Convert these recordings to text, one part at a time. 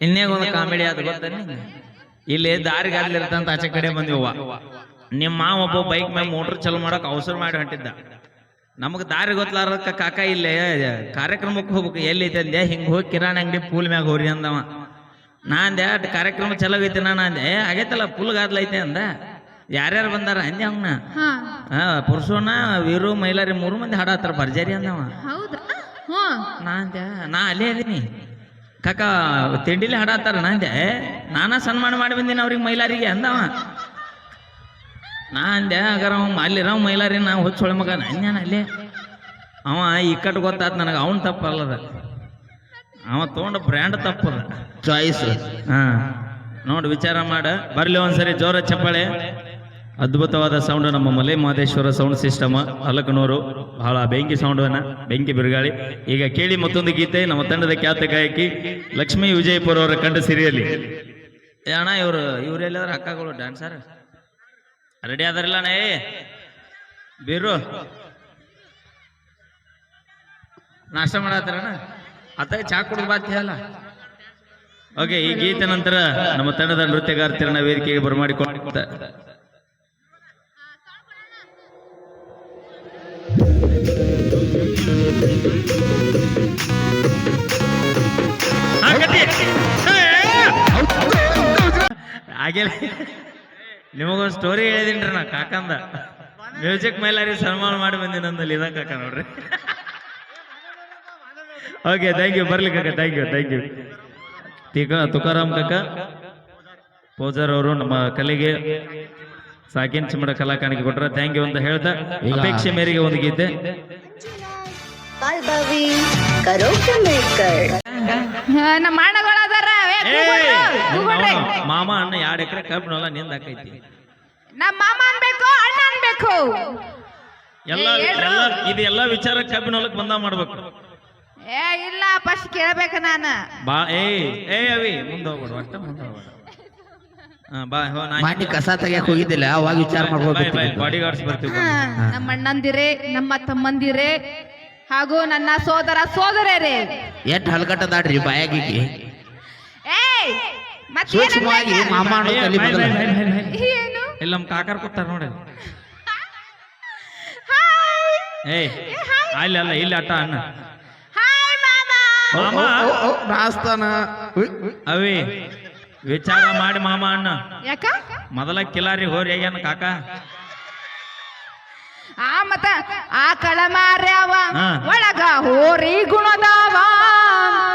ಇನ್ನೇಗ ಒಂದು ಕಾಮಿಡಿ ಅದು ಗೊತ್ತ ಇಲ್ಲಿ ದಾರಿಗಾದ್ಲಿರ್ತಂತ ಆಚೆ ಕಡೆ ಬಂದಿವ ನಿಮ್ಮ ಮಾವ ಒಬ್ಬ ಬೈಕ್ ಮೇಲೆ ಮೋಟರ್ ಚಲೋ ಮಾಡಕ್ ಅವಸರ ಮಾಡಿ ಹೊಂಟಿದ್ದ. ನಮಗ್ ದಾರಿ ಗೊತ್ತಲಾರಕ್ಕ ಕಾಕ ಇಲ್ಲೇ ಕಾರ್ಯಕ್ರಮಕ್ಕೆ ಹೋಗ್ಬೇಕು. ಎಲ್ಲಿ ಐತೆ ಅಂದೆ ಹಿಂಗ್ ಹೋಗಿ ಕಿರಾಣಿ ಅಂಗಡಿ ಪೂಲ್ ಮ್ಯಾಗ ಹೋರಿ ಅಂದವ. ನಾ ಅಂದೆ ಅಟ್ ಕಾರ್ಯಕ್ರಮ ಚಲೋ ಐತಿ ನಾನು ಅಂದೆ "ಏ, ಆಗೈತಲ್ಲ ಪುಲ್ ಗಾದ್ಲೈತೆ ಅಂದ. ಯಾರ್ಯಾರು ಬಂದಾರ ಅಂದೆ ಅವನ್ನ ಹಾ. ಪುರುಷನ ವೀರು ಮೈಲಾರಿ ಮೂರು ಮಂದಿ ಹಾಡತ್ತಾರ ಭರ್ಜರಿ ಅಂದವ. ಹೌದಾ? ಹ್ಮ್. ನಾ ಅಂದ್ಯಾ ನಾ ಅಲ್ಲೇ ಅದೀನಿ ಕಾಕ ತಿಂಡಿಲಿ ಹಾಡತ್ತಾರ ನಾ ಅಂದೆ. "ಏ, ನಾನಾ ಸನ್ಮಾನ ಮಾಡಿ ಬಂದಿನಿ ಅವ್ರಿಗೆ ಮೈಲಾರಿಗೆ ಅಂದವ. ನಾ ಅಂದೆ ಅಗರ ಅವ ಅಲ್ಲಿರವ ಮೈಲಾರಿ ನಾ ಹುಚ್ಚೊಳ ಮಗ ನಾನು ಅಲ್ಲಿ? ಅವ ಇಕ್ಕಟ್ಟು ಗೊತ್ತಾತ್ ನನಗೆ ಅವನ್ ತಪ್ಪಲ್ಲದ. ಅವ ತೊಗೊಂಡ ಬ್ರ್ಯಾಂಡ್ ತಪ್ಪದ. ಚಾಯ್ಸ್ ಹಾ. ನೋಡಿ ವಿಚಾರ ಮಾಡ. ಬರ್ಲಿ ಒಂದ್ಸರಿ ಜೋರ ಚಪ್ಪಾಳೆ. ಅದ್ಭುತವಾದ ಸೌಂಡ್ ನಮ್ಮ ಮಲೆ ಮಹದೇಶ್ವರ ಸೌಂಡ್ ಸಿಸ್ಟಮ್ ಅಲಕನೂರು. ಬಹಳ ಬೆಂಕಿ ಸೌಂಡವನ್ನ ಬೆಂಕಿ ಬಿರುಗಾಳಿ. ಈಗ ಕೇಳಿ ಮತ್ತೊಂದು ಗೀತೆ ನಮ್ಮ ತಂಡದ ಖ್ಯಾತ ಗಾಯಕಿ ಲಕ್ಷ್ಮೀ ವಿಜಯಪುರ ಅವರ ಕಂಡ ಸಿರಿಯಲ್ಲಿ. ಅಣ್ಣ ಇವರು ಇವರೆಲ್ಲದ್ರ ಅಕ್ಕಗಳು ಡ್ಯಾನ್ಸರ್ ರೆಡಿ ಆದ್ರಲ್ಲ ಏ. ಬೀರು. ನಾಷ್ಟ ಮಾಡತ್ತಾರಣ್ಣ ಅತ್ತ ಚಾ ಕುಡಿದು ಬಾತಿ ಅಲ್ಲ? ಓಕೆ ಈ ಗೀತೆ ನಂತರ ನಮ್ಮ ತಂಡದ ನೃತ್ಯಗಾರ್ತಿರನ್ನ ವೇದಿಕೆಗೆ ಬರಮಾಡಿಕೊಂಡ ಹಾಗೆ ನಿಮಗೊಂದು ಸ್ಟೋರಿ ಹೇಳಿದೀನ್ರಿ ನಾ ಕಾಕಂದ. ಮ್ಯೂಸಿಕ್ ಮೈಲಾರಿ ಸನ್ಮಾನ ಮಾಡಿ ಬಂದಿ ನಂದಲ್ಲಿ ಇದ ಕಾಕ ನೋಡ್ರಿ. ಓಕೆ ಥ್ಯಾಂಕ್ ಯು ಬರ್ಲಿ ಕಾಕ ಥ್ಯಾಂಕ್ ಯು ಥ್ಯಾಂಕ್ ಯು ತೀಕ ತುಕಾರಾಮ್ ಕಾಕ ಪೂಜಾರ್ ಅವರು ನಮ್ಮ ಕಲೆಗೆ ಸಾಕಿನ್ ಚಿಮ್ಮಡ ಕಲಾ ಕಾಣಿಕೆ ಕೊಟ್ರ. ಥ್ಯಾಂಕ್ ಯು ಅಂತ ಹೇಳ್ತಾ ಅಪೇಕ್ಷೆ ಮೇರೆಗೆ ಒಂದು ಗೀತೆ. ಬಾಲ್ಭವಿ ಕರೋಕೆ ಮೇಕರ್ ನಮ್ಮ ಅಣ್ಣಗಳು ಅದಾರ. ಮಾಮ ಅಣ್ಣ ಎರಡು ಎಕರೆ ಕಬ್ಬಿನಲ್ಲ ನಿಂದ ಹಾಕೈತಿ. ನಮ್ಮ ಮಾಮ ಅನ್ಬೇಕು ಅಣ್ಣ ಅನ್ಬೇಕು. ಎಲ್ಲ. ಎಲ್ಲ ಇದು ಎಲ್ಲ ವಿಚಾರ ಕಬ್ಬಿನ ಹೊಲಕ್ ಬಂದ ಮಾಡ್ಬೇಕು. ಏ ಇಲ್ಲ ಫಸ್ಟ್ ಕೇಳ್ಬೇಕು ನಾನು. ಬಾ ಏ ಏ ಅವಿ ಮುಂದೆ ಹೋಗ್ಬೇಡ ಒಟ್ಟ ಮುಂದೆ ಹೋಗ್ಬೇಡ. ಬಾ ಹೋ ನಾ ಮಾಡಿ ಕಸ ತೆಗಿಯಕ್ ಹೋಗಿದ್ದಿಲ್ಲ ಅವಾಗ ವಿಚಾರ ಮಾಡ್ಬೋದು ಬಾಡಿ ಗಾರ್ಡ್ಸ್ ಬರ್ತೀವಿ. ನಮ್ಮ ಅಣ್ಣಂದಿರೇ ನಮ್ಮ ತಮ್ಮಂದಿರೇ ಹಾಗೂ ನನ್ನ ಸೋದರ ಸೋದರರೇ. ಎಷ್ಟು ಹಲ್ಕಟ್ಟದಾಡ್ರಿ ಬಾಯಾಗಿಗೆ ಏಯ್ ಏ ಸೂಕ್ಷ್ಮವಾಗಿ ಮಾಮ ಅನ್ನೋ ತಲೆ ಮೊದಲ ಏನು? ಇಲ್ಲ ನಮ್ಮ ಕಾಕರ್ ಕೊಟ್ಟಾರ ನೋಡಿ ಹಾಯ್ ಏಯ್ ಅಲ್ಲಿ ಅಲ್ಲ ಇಲ್ಲಿ ಅಟ್ಟ ಅಣ್ಣ. ಹಾಯ್ ಮಾಮ. ಮಾಮ. ನಾಸ್ತಾನ ಅವಿ ವಿಚಾರ ಮಾಡಿ ಮಾಮ ಅಣ್ಣ. ಯಾಕ? ಮೊದಲ ಕಿಲಾರಿ ಹೋರಿ ಆಗ್ಯಾನ ಕಾಕ. ಆ ಮತ ಆ ಕಳ ಮಾರ್ಯಾವ ಒಳಗ ಹೋರಿ ಗುಣದಾವ.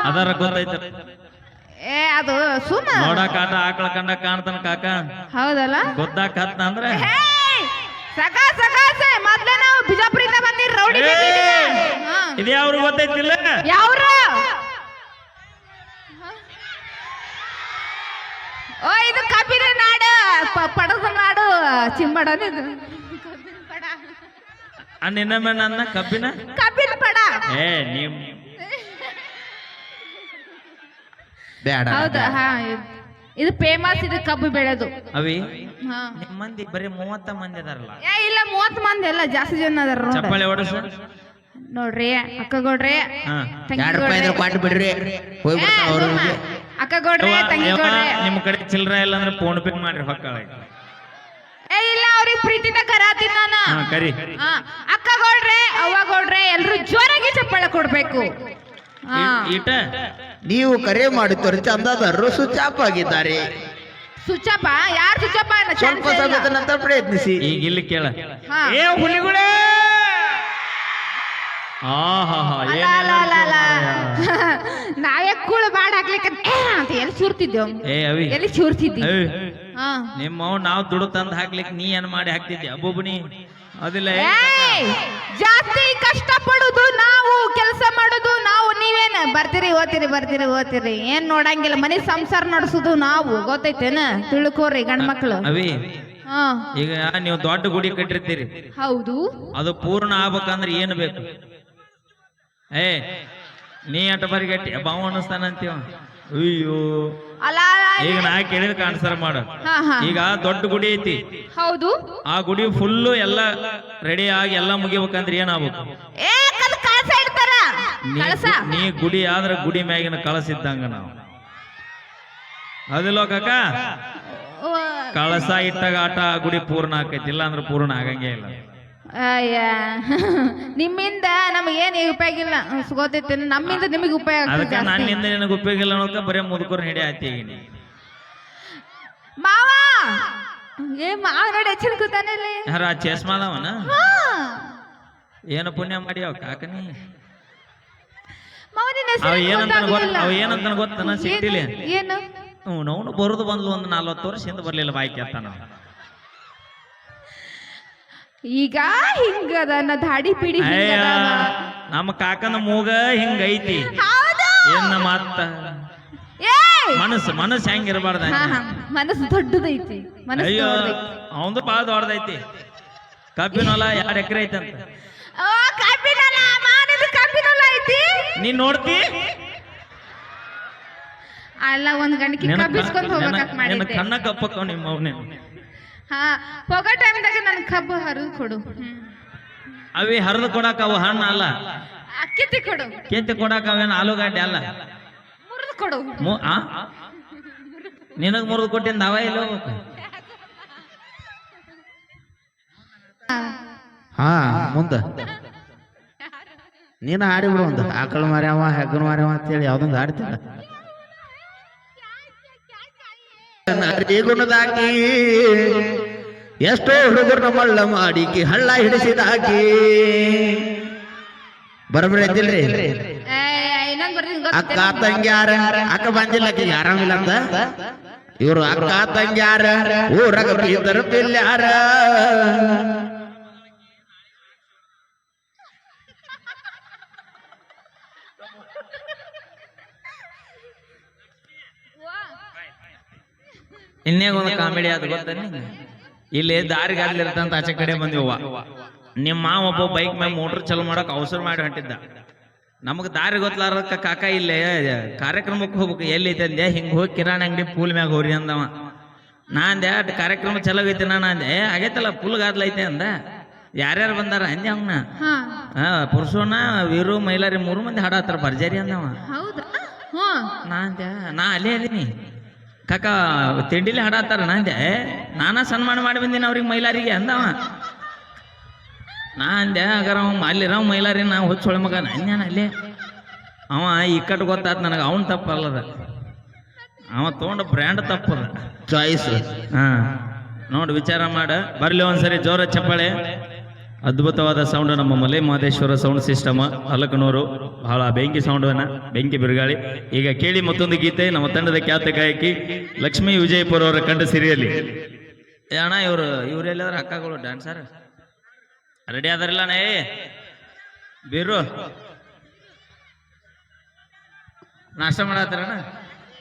ಅದರ ಗೊತ್ತೈತ. ಏ ಅದು ಸುಮ್ಮ. ನೋಡಕ ಆಟ ಆಕಳ ಕಂಡ ಕಾಣ್ತಾನ ಕಾಕ. ಹೌದಲ್ಲ? ಗೊತ್ತಾಕ ಅಂದ್ರೆ? ಸಕ ಸಕ ಮೊದ್ಲೇ ನಾವು ಬಿಜಾಪುರಿಂದ ಬಂದಿರ್ ರೌಡಿ ಇದು ಯಾವ್ರು ಗೊತ್ತೈತಿಲ್ಲ? ಯಾವ್ರು? ಓ ಇದು ಕಬ್ಬಿನ ನಾಡು ಪಡದ ನಾಡು ಚಿಂಬಡನ ಇದು. ಕಬ್ಬಿನ ಪಡ ಅಣ್ಣ ಇನ್ನೊಮ್ಮೆ ನನ್ನ ಕಬ್ಬಿನ? ಕಬ್ಬಿನ ಪಡ. ಏ ನೀವ್ ಬೇಡ ಹೌದಾ? ಹಾ ಇದು- ಇದು ಫೇಮಸ್ ಇದು ಕಬ್ಬು ಬೆಳೆದು. ಅವಿ ಹಾ. ನಿಮ್ ಮಂದಿ ಬರೀ ಮೂವತ್ತ ಮಂದಿ ಅದಾರಲ್ಲ? ಏ ಇಲ್ಲ ಮೂವತ್ ಮಂದಿ ಅಲ್ಲ ಜಾಸ್ತಿ ಜನ ಅದಾರ ನೋಡ್ರಿ. ಚಪ್ಪಾಳೆ ಹೊಡಸ ನೋಡ್ರಿ ಅಕ್ಕಗೌಡ್ರಿ ಹಾ. ಎರಡ್ ರೂಪಾಯಿ ಇದ್ರೆ ಕೊಟ್ಟು ಬಿಡ್ರಿ ಹೋಗಿ ಅವ್ರ. ಅಕ್ಕಗೌಡ್ರಿ ಯವ್ವ, ತಂಗಿ ಯವ್ವ, ಗೌಡ್ರಿ. ನಿಮ್ ಕಡೆ ಚಿಲ್ಲರೆ ಇಲ್ಲ ಅಂದ್ರೆ ಫೋನ್ ಪೇ ಮಾಡ್ರಿ ಹೊಕ್ಕಳ. ಏ ಇಲ್ಲ ಅವ್ರಿಗೆ ಪ್ರೀತಿನ ಕರಾತೀನಿ ನಾನು. ಹಾ ಕರಿ. ಹಾ ಅಕ್ಕಗೌಡ್ರೆ ಅವ್ವಗೌಡ್ರೆ ಎಲ್ರು ಜೋರಾಗಿ ಚಪ್ಪಾಳೆ ಕೊಡ್ಬೇಕು ಈಟ? ನೀವು ಕರೆ ಮಾಡಿ ಚಂದಾದಾರರು ಸ್ವಿಚ್ ಆಫ್ ಆಗಿದ್ದಾರೆ. ಸುಚಪ್ಪ ಯಾರು ಸುಚಪ್ಪ ಸ್ವಲ್ಪ. ಸಮಯದ ನಂತರ ಪ್ರಯತ್ನಿಸಿ. ಈಗ ಇಲ್ಲಿ ಕೇಳ. ಹಾ. ಏ ಹುಲಿಗಳೇ. ನಾವೇ ಕೂಳು ಬಾಡ್ ಹಾಕ್ಲಿಕ್ಕೆ ಅಂತ ಎಲ್ಲಿ ಚೂರ್ತಿದ್ದೇವ್ ಎಲ್ಲಿ ಚೂರ್ತಿದ್ದಿ? ಹಾ. ನಿಮ್ಮ ನಾವು ದುಡ್ಡು ತಂದು ಹಾಕ್ಲಿಕ್ಕೆ ನೀ ಏನ್ ಮಾಡಿ ಹಾಕ್ತಿದ್ದೆ ಅಬ್ಬೊಬ್ಬನಿ ಅದಿಲ್ಲ ಏ? ಪಡುದು ನಾವು ಕೆಲಸ ಮಾಡುದು ನಾವು ನೀವೇನ? ಬರ್ತೀರಿ ಓದ್ತೀರಿ ಬರ್ತೀರಿ ಓದ್ತೀರಿ ಏನ್ ನೋಡಂಗಿಲ್ಲ ಮನೆ ಸಂಸಾರ ನಡೆಸುದು ನಾವು ಗೊತ್ತೈತೇನ? ತಿಳ್ಕೋರಿ ಗಂಡ್ಮಕ್ಳು ಅವಿ ಹಾ. ಈಗ ನೀವು ದೊಡ್ಡ ಗುಡಿ ಕಟ್ಟಿರ್ತೀರಿ. ಹೌದು. ಅದು ಪೂರ್ಣ ಆಗ್ಬೇಕಂದ್ರೆ ಏನು ಬೇಕು? ಏ ನೀ ಅಟ ಬರಿ ಗಟ್ಟಿ ಬಾವು ಅನ್ನಿಸ್ತಾನಂತೀವ ಅಯ್ಯೋ. ಈಗ ನಾ ಕೇಳಿದ ಕಾಣಿಸ್ತಾರ ಮಾಡು. ಈಗ ದೊಡ್ಡ ಗುಡಿ ಐತಿ. ಹೌದು. ಆ ಗುಡಿ ಫುಲ್ಲು ಎಲ್ಲ ರೆಡಿ ಆಗಿ ಎಲ್ಲ ಮುಗಿಬೇಕಂದ್ರೆ ಏನಾಗ್ಬೇಕು? ನೀ ಗುಡಿ ಆದ್ರೆ ಗುಡಿ ಮ್ಯಾಗಿನ ಕಳಸಿದ್ದಂಗ ನಾವು. ಅದಿಲ್ಲೋ ಕಾಕ? ಕಳಸ ಇಟ್ಟಾಗ ಆಟ ಗುಡಿ ಪೂರ್ಣ ಆಕೈತಿ ಇಲ್ಲ ಅಂದ್ರೆ ಪೂರ್ಣ ಆಗಂಗೇ ಇಲ್ಲ. ಅಯ್ಯ. ನಿಮ್ಮಿಂದ ನಮಗೇನು ಉಪಯೋಗ ಇಲ್ಲ. ಗೊತ್ತೈತೆ ನಮ್ಮಿಂದ ನಿಮಗೆ ಉಪಯೋಗ ಅದಕ್ಕೆ. ನನ್ನಿಂದ ನಿನಗೆ ಉಪಯೋಗ ಇಲ್ಲ ಅನ್ನೋಕೆ ಬರೀ ಮುದುಕರು ಹಿಡಿ ಆತೀನಿ ಈಗ ಮಾವ! ಏ ಮಾವ ನೋಡಿ ಹೆಚ್ಚಿನ ಕೂತಾನಲ್ಲಿ ಯಾರ ಚಸ್ಮಾದವನ? ಏನು ಪುಣ್ಯ ಮಾಡಿ ಕಾಕನಿ? ಮಾವ ನಿನ್ನ ಅವ ಏನಂತ ಗೊತ್ತ ಗೊತ್ತಾಗ್ಲಿಲ್ಲ. ಅವ ಏನಂತ ಗೊತ್ತನ ಸಿಟ್ಟಿಲಿ ಏನು? ಅವನು ಬರೋದು ಬರುದು ಬಂದ್ಲು ಒಂದು ನಲ್ವತ್ತು ವರ್ಷ ಹಿಂದೆ ಬರ್ಲಿಲ್ಲ ಬಾಯ್ಕೆ ಅಂತ ನಾವು ಈಗ ಹಿಂಗದ ನಾ ದಾಡಿ ಪಿಡಿ ಹಿಂಗದಾವ. ನಮ್ಮ ಕಾಕನ ಮೂಗ ಹಿಂಗೈತಿ. ಹೌದು. ಏನ! ಮನಸ್ಸು ಮನಸ್ಸು ಹೆಂಗಿರಬಾರ್ದ ಹಾ ಹಾ. ಮನಸ್ಸು ದೊಡ್ಡದೈತಿ ಮನಸ್ಸು ಅಯ್ಯೋ ದೊಡ್ಡದೈತಿ. ಅವಂದು ಭಾಳ ದೊಡ್ಡದೈತಿ. ಕಬ್ಬಿನ ಹೊಲ ಎರಡು ಎಕರೆ ಐತಂತ. ಓ ಕಬ್ಬಿನಲ್ಲ ಮಾನಿದು ಕಬ್ಬಿನಲ್ಲ ಐತಿ? ನೀನ್ ನೋಡ್ತಿ? ಅಲ್ಲ ಒಂದ್ ಗಂಟೆ ನಿನ್ನ ಕಬ್ಬಿಸ್ಕೊಂಡ್ ಹೋಗ್ಬೇಕಂತ ನಿನ್ನ ಮಾಡಿದ್ದೆ. ಕಣ್ಣ ಕಪ್ಪಕ್ಕ ನಿಮ್ಮ ಅವನೇ ಹಾ ಹೋಗೋ ಟೈಮ್ದಾಗ ನನ್ ಕಬ್ಬು ಹರಿದು ಕೊಡು. ಅವಿ ಹರಿದು ಕೊಡಾಕ ಅವು ಹಣ್ಣು ಅಲ್ಲ. ಕಿತ್ತಿ ಕೊಡು. ಕೆತ್ತಿ ಕೊಡಾಕ ಅವೇನು ಆಲೂಗಡ್ಡೆ ಅಲ್ಲ. ಮುರಿದು ಕೊಡು. ಮು- ಆ? ನಿನಗ್ ಮುರಿದು ಕೊಟ್ಟಿಂದ ಅವ ಇಲ್ಲ ಹಾ. ಹಾ ಮುಂದ. ನೀನು ಹಾಡಿಬಿಡು ಒಂದು. ಆಕಳು ಮಾರ್ಯಾವ ಹೆಗ್ಗನ ಮಾರ್ಯಾವ ಅಂತೇಳಿ ಯಾವ್ದೊಂದು ಹಾಡ್ತಿಲ್ಲ ಗುಣದಾಕಿ ಎಷ್ಟೋ ಹುಡುಗರನ್ನ ಮಳ್ಳ ಮಾಡಿಕಿ ಹಳ್ಳ ಹಿಡಿಸಿದಾಕಿ. ಬರಬರಿ ಐತಿಲ್ರಿ ಅಕ್ಕ ತಂಗ್ಯಾರ ಅಕ್ಕ ಬಂದಿಲ್ಲ ಆರಾಮಿಲ್ಲ ಅಂತ? ಇವ್ರು ಅಕ್ಕ ತಂಗ್ಯಾರ ಊರಾಗ ಬೀದರ್ ಪಿಲ್ಯಾರ. ಇನ್ನೇ ಒಂದು ಕಾಮಿಡಿ ಅದು ಗೊತ್ತ? ಇಲ್ಲಿ ದಾರಿಗಾಲಿರ್ತಂತ ಆಚೆ ಕಡೆ ಬಂದಿವ ನಿಮ್ಮ ಮಾವ ಒಬ್ಬ ಬೈಕ್ ಮೇಲೆ ಮೋಟರ್ ಚಲೋ ಮಾಡಕ್ ಅವಸರ ಮಾಡಿ ಹೊಂಟಿದ್ದ. ನಮಗ್ ದಾರಿ ಗೊತ್ತಲಾರಕ್ಕ ಕಾಕ ಇಲ್ಲೇ ಕಾರ್ಯಕ್ರಮಕ್ಕೆ ಹೋಗ್ಬೇಕು. ಎಲ್ಲಿ ಐತೆ ಅಂದೆ ಹಿಂಗ್ ಹೋಗಿ ಕಿರಾಣಿ ಅಂಗಡಿ ಪೂಲ್ ಮ್ಯಾಗ ಹೋರಿ ಅಂದವ. ನಾ ಅಂದೆ ಅಟ್ ಕಾರ್ಯಕ್ರಮ ಚಲೋ ಐತಿ ನಾನು ಅಂದೆ "ಏ, ಆಗೈತಲ್ಲ ಪುಲ್ ಗಾದ್ಲೈತೆ ಅಂದ. ಯಾರ್ಯಾರು ಬಂದಾರ? ಅಂದೆ ಅವ್ನ? ಹಾ. ಪುರುಷನ ವೀರು ಮೈಲಾರಿ ಮೂರು ಮಂದಿ ಹಾಡತ್ತಾರ ಭರ್ಜರಿ ಅಂದವ. ಹೌದಾ? ಹ್ಮ್. ನಾ ಅಂದ್ಯಾ ನಾ ಅಲ್ಲೇ ಅದೀನಿ ಕಾಕ ತಿಂಡಿಲಿ ಹಾಡಾತಾರ ನಾ ಅಂದೆ. "ಏ, ನಾನಾ ಸನ್ಮಾನ ಮಾಡಿ ಬಂದಿನ ಅವ್ರಿಗೆ ಮೈಲಾರಿಗೆ ಅಂದವ ನಾ ಅಂದೆ ಅಗರ ಅವ ಅಲ್ಲಿರವ ಮೈಲಾರಿ ನಾ ಹುಚ್ಚೊಳ ಮಗ ನಾನೇನ ಅಲ್ಲಿ? ಅವ ಇಕ್ಕಟ್ಟು ಗೊತ್ತಾತ ನನಗೆ ಅವನ್ ತಪ್ಪಲ್ಲದ. ಅವ ತಗೊಂಡ ಬ್ರ್ಯಾಂಡ್ ತಪ್ಪದ. ಚಾಯ್ಸ್. ಹಾ. ನೋಡಿ ವಿಚಾರ ಮಾಡ. ಬರ್ಲಿ ಒಂದ್ಸರಿ ಜೋರ ಚಪ್ಪಾಳೆ. ಅದ್ಭುತವಾದ ಸೌಂಡ್ ನಮ್ಮ ಮಲೆ ಮಹದೇಶ್ವರ ಸೌಂಡ್ ಸಿಸ್ಟಮ್ ಅಲಕನೂರು. ಬಹಳ ಬೆಂಕಿ ಸೌಂಡವನ್ನ ಬೆಂಕಿ ಬಿರುಗಾಳಿ. ಈಗ ಕೇಳಿ ಮತ್ತೊಂದು ಗೀತೆ ನಮ್ಮ ತಂಡದ ಖ್ಯಾತ ಗಾಯಕಿ ಲಕ್ಷ್ಮೀ ವಿಜಯಪುರ ಅವರ ಕಂಡ ಸಿರಿಯಲ್ಲಿ. ಅಣ್ಣ ಇವರು ಇವ್ರು ಎಲ್ಲಾದ್ರ? ಅಕ್ಕಗಳು ಡ್ಯಾನ್ಸರ್ ರೆಡಿ ಆದಾರಿಲ್ಲ ಏ. ಬೀರು ನಾಷ್ಟ ಮಾಡತ್ತಾರಣ್ಣ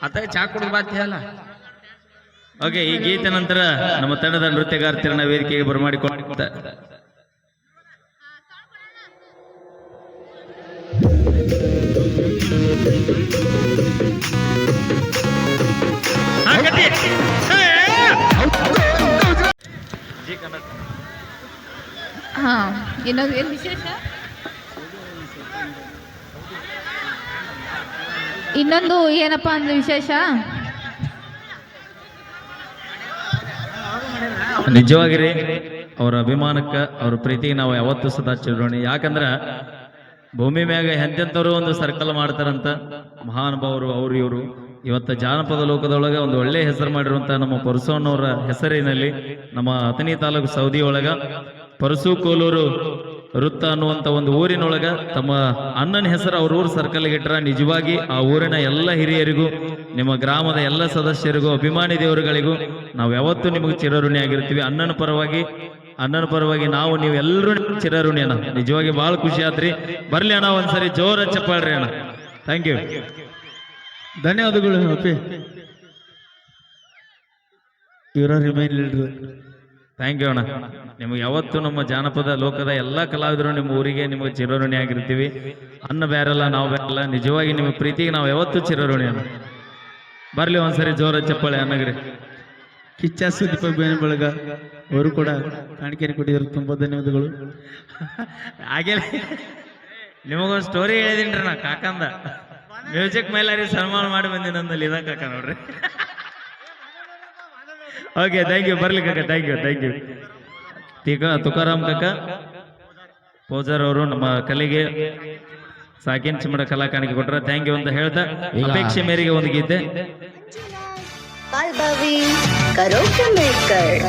ಅತ್ತಾಗ ಚಾ ಕುಡಿದು ಬಾತಿ ಅಲ್ಲ? ಓಕೆ ಈ ಗೀತೆ ನಂತರ ನಮ್ಮ ತಂಡದ ನೃತ್ಯಗಾರ್ತಿರನ್ನ ವೇದಿಕೆಗೆ ಬರಮಾಡಿಕೊಂಡ ಹಾ, ಇನ್ನೊಂದು ಏನು ವಿಶೇಷ? ಇನ್ನೊಂದು ಏನಪ್ಪ ಅಂದ್ರೆ ವಿಶೇಷ? ನಿಜವಾಗಿರಿ, ಅವರ ಅಭಿಮಾನಕ್ಕ, ಅವ್ರ ಪ್ರೀತಿ ನಾವು ಯಾವತ್ತೂ ಸದಾ ಚಿರೋಣಿ ಯಾಕಂದ್ರ ಭೂಮಿ ಮ್ಯಾಗ ಎಂತೆಂಥವ್ರು ಒಂದು ಸರ್ಕಲ್ ಮಾಡ್ತಾರಂತ ಮಹಾನುಭಾವರು ಅವರು ಇವರು. ಇವತ್ತ ಜಾನಪದ ಲೋಕದೊಳಗೆ ಒಂದು ಒಳ್ಳೆ ಹೆಸರು ಮಾಡಿರುವಂತ ನಮ್ಮ ಪರಸೋಣ್ಣವರ ಹೆಸರಿನಲ್ಲಿ ನಮ್ಮ ಅಥಣಿ ತಾಲೂಕು ಸೌದಿ ಒಳಗ ಪರಸು ಕೋಲೂರು ವೃತ್ತ ಅನ್ನುವಂತ ಒಂದು ಊರಿನೊಳಗ ತಮ್ಮ ಅಣ್ಣನ ಹೆಸರು ಅವ್ರ ಊರು ಸರ್ಕಲ್ ಇಟ್ಟರೆ ನಿಜವಾಗಿ ಆ ಊರಿನ ಎಲ್ಲ ಹಿರಿಯರಿಗೂ, ನಿಮ್ಮ ಗ್ರಾಮದ ಎಲ್ಲ ಸದಸ್ಯರಿಗೂ, ಅಭಿಮಾನಿ ದೇವರುಗಳಿಗೂ ನಾವು ಯಾವತ್ತೂ ನಿಮಗೆ ಚಿರಋಣಿ ಆಗಿರ್ತೀವಿ ಅಣ್ಣನ ಪರವಾಗಿ ಅಣ್ಣನ ಪರವಾಗಿ ನಾವು ನೀವೆಲ್ಲರೂ ಚಿರಋಣಿ ಅಣ್ಣ. ನಿಜವಾಗಿ ಬಹಳ ಖುಷಿ ಆತ್ರಿ. ಬರ್ಲಿ ಅಣ್ಣ ಒಂದ್ಸರಿ ಜೋರ ಚಪ್ಪಾಳ್ರಿ ಅಣ್ಣ. ಥ್ಯಾಂಕ್ ಯು ಧನ್ಯವಾದಗಳು ರಿಮೈನ್ ಥ್ಯಾಂಕ್ ಯು ಅಣ್ಣ. ನಿಮ್ಗೆ ಯಾವತ್ತು ನಮ್ಮ ಜಾನಪದ ಲೋಕದ ಎಲ್ಲ ಕಲಾವಿದರು ನಿಮ್ಮ ಊರಿಗೆ ನಿಮಗೆ ಚಿರಋಣಿ ಆಗಿರ್ತೀವಿ. ಅನ್ನ ಬೇರೆಲ್ಲ ನಾವು ಬೇರೆಲ್ಲ ನಿಜವಾಗಿ ನಿಮ್ಮ ಪ್ರೀತಿಗೆ ನಾವು ಯಾವತ್ತು ಚಿರಋಣಿ ಅಣ್ಣ. ಬರ್ಲಿ ಒಂದ್ಸರಿ ಜೋರ ಚಪ್ಪಾಳೆ ಅನ್ನಗ್ರಿ ಕಿಚ್ಚ ಸುದೀಪ ಬೇನೆ ಬಳಗ. ಅವರು ಕೂಡ ಕಾಣಿಕೆಯನ್ನು ಕೊಟ್ಟಿದ್ರು ತುಂಬಾ ಧನ್ಯವಾದಗಳು. ಹಾಗೆ ನಿಮಗೊಂದು ಸ್ಟೋರಿ ಹೇಳಿದೀನಿ ನಾ ಕಾಕಂದ. ಮ್ಯೂಸಿಕ್ ಮೈಲಾರಿ ಸನ್ಮಾನ ಮಾಡಿ ಬಂದಿನಂದಲ್ಲಿ ಇದ ಕಾಕ ನೋಡ್ರಿ. ಓಕೆ ಥ್ಯಾಂಕ್ ಯು ಬರ್ಲಿ ಕಾಕ ಥ್ಯಾಂಕ್ ಯು ಥ್ಯಾಂಕ್ ಯು ಈಗ ತುಕಾರಾಮ್ ಕಾಕ. ಪೂಜಾರ್ ಅವರು ನಮ್ಮ ಕಲೆಗೆ ಸಾಕಿನ್ ಚಿಮ್ಮಡ ಕಲಾ ಕಾಣಿಕೆ ಕೊಟ್ರ. ಥ್ಯಾಂಕ್ ಯು ಅಂತ ಹೇಳ್ತಾ ಅಪೇಕ್ಷೆ ಮೇರೆಗೆ ಒಂದು ಗೀತೆ. ಬಾಲ್ಭವಿ ಕರೋಕೆ ಮೇಕರ್